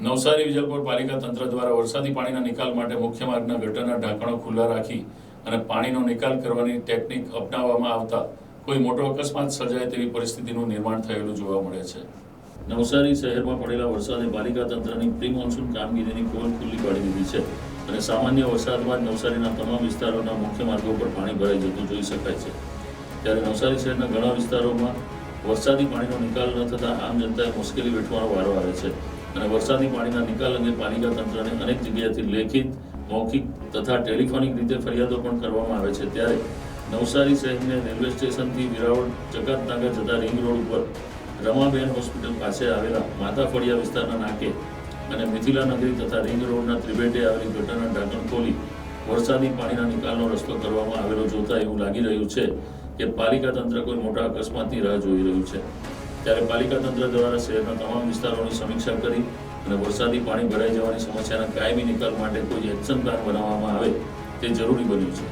નવસારી વિજલપુર પાલિકા તંત્ર દ્વારા વરસાદી પાણીના નિકાલ માટે મુખ્ય માર્ગના ગટરના ઢાંકણો ખુલ્લા રાખી અને પાણીનો નિકાલ કરવાની ટેકનિક અપનાવવામાં આવતા કોઈ મોટો અકસ્માત સર્જાય તેવી પરિસ્થિતિનું નિર્માણ થયેલું જોવા મળે છે. નવસારી શહેરમાં પડેલા વરસાદે પાલિકા તંત્રની પ્રી મોન્સૂન કામગીરીની પોલ ખુલ્લી પાડી દીધી છે અને સામાન્ય વરસાદમાં જ નવસારીના તમામ વિસ્તારોના મુખ્ય માર્ગો પર પાણી ભરાઈ જતું જોઈ શકાય છે. ત્યારે નવસારી શહેરના ઘણા વિસ્તારોમાં વરસાદી પાણીનો નિકાલ ન થતાં આમ જનતાએ મુશ્કેલી વેઠવાનો વારો આવે છે. અને વરસાદી પાણીના નિકાલ અંગે પાલિકા તંત્રને અનેક જગ્યાએથી લેખિત, મૌખિક તથા ટેલિફોનિક રીતે ફરિયાદો પણ કરવામાં આવે છે. ત્યારે નવસારી શહેરને રેલવે સ્ટેશનથી વિરાવળ જકાતનાગર જતા રિંગ રોડ ઉપર રમાબેન હોસ્પિટલ પાસે આવેલા માતા ફળિયા વિસ્તારના નાકે અને મિથિલા નગરી તથા રિંગ રોડના ત્રિબેટે આવેલી ગટરના ઢાંકણ ખોલી વરસાદી પાણીના નિકાલનો રસ્તો કરવામાં આવેલો જોતા એવું લાગી રહ્યું છે કે પાલિકા તંત્ર કોઈ મોટા અકસ્માતની રાહ જોઈ રહ્યું છે. ત્યારે પાલિકા તંત્ર દ્વારા શહેરના તમામ વિસ્તારોની સમીક્ષા કરી અને વરસાદી પાણી ભરાઈ જવાની સમસ્યાના કાયમી નિકાલ માટે કોઈ એક્શન પ્લાન બનાવવામાં આવે તે જરૂરી બન્યું છે.